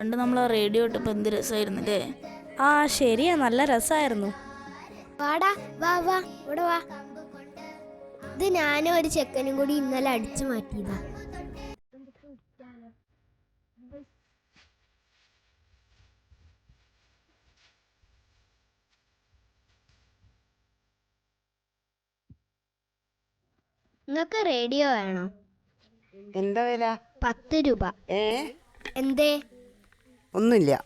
പണ്ട് നമ്മൾ ആ റേഡിയോ ഇട്ടപ്പോൾ എന്ത് രസമായിരുന്നു അല്ലേ ആ ശരിയാ. നല്ല രസമായിരുന്നു വാടാ വാ വാ ഇവിടെ വാ. ഇത് ഞാനും ഒരു ചെക്കനും കൂടി ഇന്നലെ അടിച്ചു മാറ്റിയതാ. നിങ്ങൾക്ക് റേഡിയോ വേണോ? എന്താ വില? പത്ത് രൂപ. ഏ? എന്തേ? ഒന്നുമില്ല.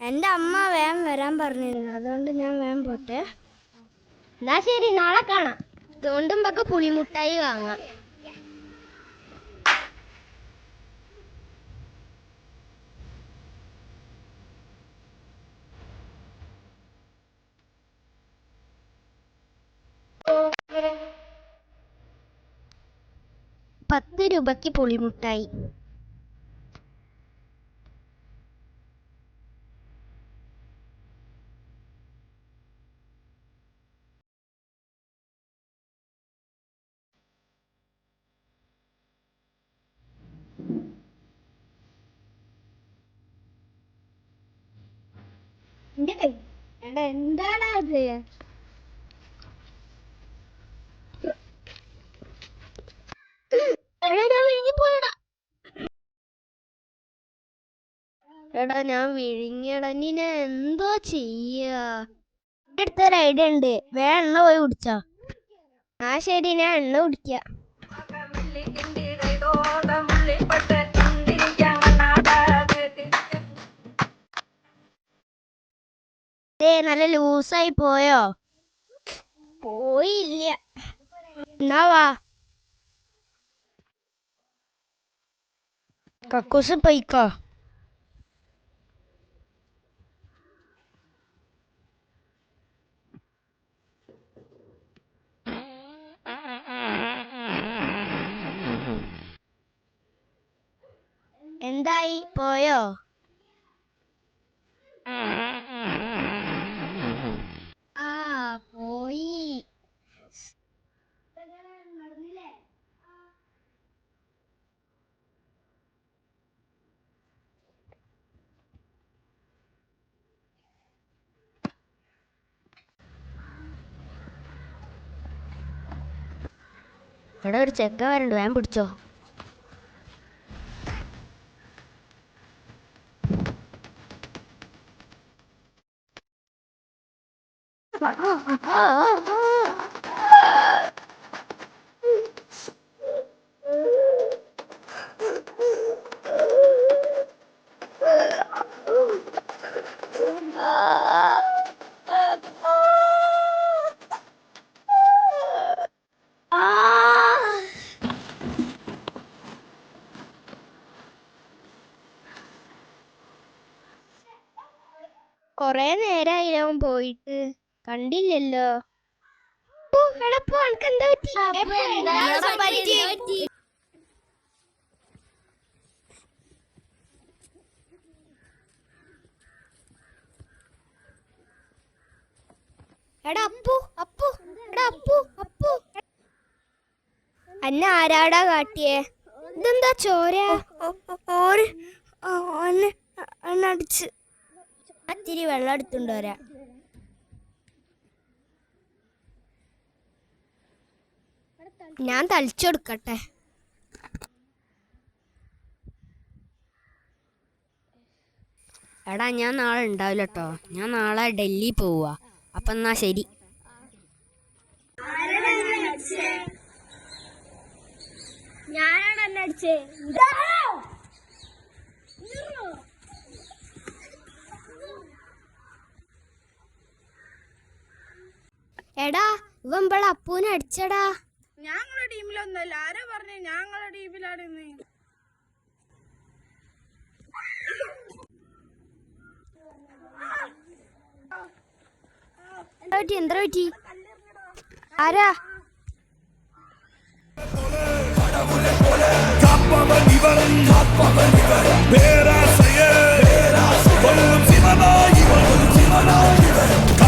എന്റെ അമ്മ വേം വരാൻ പറഞ്ഞിരുന്നു. അതുകൊണ്ട് ഞാൻ വേം പോട്ടെ. എന്നാ ശരി നാളെ കാണാം. തോണ്ടുമ്പൊക്കെ പുളിമുട്ടായി വാങ്ങാം. പത്ത് രൂപയ്ക്ക് പുളിമുട്ടായി. എന്താണ് അത് എടാ ഞാൻ വിഴുങ്ങിയടാ. നീ ഞാൻ എന്തോ ചെയ്യാ? എന്റെ അടുത്തൊരു ഐഡിയ ഉണ്ട്. വേ എണ്ണ പോയി കുടിച്ചോ. ആ ശരി ഞാൻ എണ്ണ കുടിക്ക. നല്ല ലൂസായി പോയോ? പോയില്ല. എന്നാ വാ. കക്കൂസ് പോയിക്കോ. എന്തായി? പോയോ? ആ പോയി. ഇവിടെ ഒരു ചെക്ക വരണ്ട്. വേഗം പിടിച്ചോ. കൊറേ നേരായി അവൻ പോയിട്ട് കണ്ടില്ലല്ലോ എടാ, എടാ അന്നെ ആരാടാ കാട്ടിയേ ഇതെന്താ ചോര ഓര് അടിച്ച് അത്തിരി വെള്ളം എടുത്തുണ്ട് ഞാൻ തളിച്ചെടുക്കട്ടെ. എടാ ഞാൻ നാളെ ഉണ്ടാവില്ല കേട്ടോ ഞാൻ നാളെ ഡൽഹി പോവാ അപ്പം എന്നാ ശരി. ഞാനാണ് എന്നെ അടിച്ചേ എടാ ഇവൻ ഇവിടെ അപ്പൂനെ അടിച്ചടാ. ഞങ്ങളുടെ ടീമിലൊന്നല്ല. ആരാ പറഞ്ഞു? ഞങ്ങളുടെ ടീമിലാണ് ഇന്ന്. എന്താ എന്താ പറ്റി? ആരാ? പടമുല പോലെ കാപ്പവൻ ഇവളൻ കാപ്പവൻ ഇവളൻ